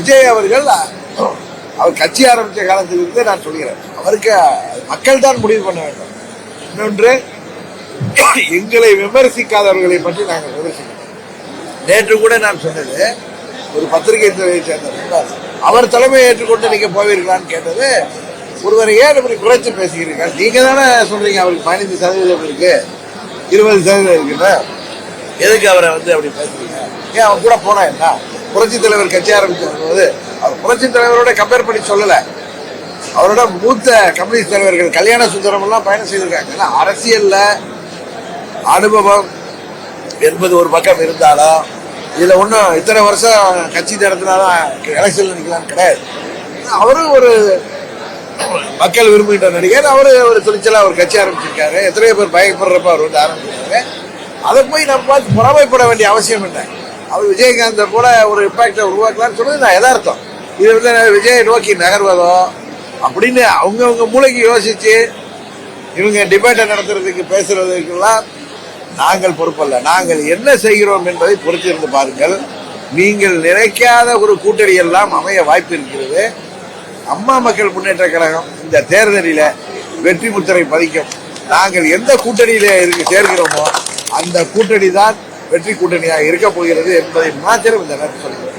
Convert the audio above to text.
விஜய் அவர்கள் அவர் கட்சி ஆரம்பித்த காலத்திலிருந்து நான் சொல்கிறேன். அவருக்கு மக்கள் தான் முடிவு பண்ண வேண்டும். இன்னொன்று எங்களை விமர்சிக்காதவர்களை பற்றி நாங்கள் விமர்சிக்கிறோம். நேற்று கூட நான் சொன்னது ஒரு பத்திரிகை துறையை சேர்ந்த அவர் தலைமையை ஏற்றுக்கொண்டு நீங்கள் போவீர்களான்னு கேட்டது ஒருவரை ஏன் இப்படி குறைச்சி பேசுகிறீங்க நீங்கள் தானே சொல்கிறீங்க அவருக்கு பதினைந்து சதவீதம் இருக்கு இருபது சதவீதம் இருக்குன்னா எதுக்கு அவரை வந்து அப்படி பேசுறீங்க? ஏன் அவன் கூட போனா என்ன? புரட்சி தலைவர் கட்சி ஆரம்பிச்சு அவர் புரட்சி தலைவரோட கம்பேர் பண்ணி சொல்லல. அவரோட மூத்த கம்யூனிஸ்ட் தலைவர்கள் கல்யாண சுந்தரம் எல்லாம் பயணம் செய்திருக்காங்க. ஏன்னா அரசியல்ல அனுபவம் என்பது ஒரு பக்கம் இருந்தாலும் இதுல ஒன்றும் இத்தனை வருஷம் கட்சி நடத்தினாலும் எலெக்ஷன்ல நிற்கலாம்னு கிடையாது. அவரும் ஒரு மக்கள் விரும்புகின்ற நடிகர் அவரு ஒரு துணிச்சலாக ஒரு கட்சி ஆரம்பிச்சிருக்காரு. எத்தனையோ பேர் பயப்படுறப்ப அவர் வந்து ஆரம்பிச்சிருக்காரு. அதை போய் நம்ம பார்த்து பொறாமைப்பட வேண்டிய அவசியம் என்ன? அவர் விஜயகாந்தை போல ஒரு இம்பாக்டை உருவாக்கலாம்னு சொன்னது நான் எதார்த்தம் இது வந்து விஜயை நோக்கி நகர்வதோ அப்படின்னு அவங்கவுங்க மூளைக்கு யோசிச்சு இவங்க டிபேட்டை நடத்துறதுக்கு பேசுறதுக்கெல்லாம் நாங்கள் பொறுப்பல்ல. நாங்கள் என்ன செய்கிறோம் என்பதை பொறுத்திருந்து பாருங்கள். நீங்கள் நினைக்காத ஒரு கூட்டணி எல்லாம் அமைய வாய்ப்பு இருக்கிறது. அம்மா மக்கள் முன்னேற்ற கழகம் இந்த தேர்தலில் வெற்றி முத்திரை பதிக்கும். நாங்கள் எந்த கூட்டணியில இருக்கு சேர்கிறோமோ அந்த கூட்டணி தான் வெற்றி கூட்டணியாக இருக்க போகிறது என்பதை மாத்திரம் இந்த நேரத்தில் சொல்கிறேன்.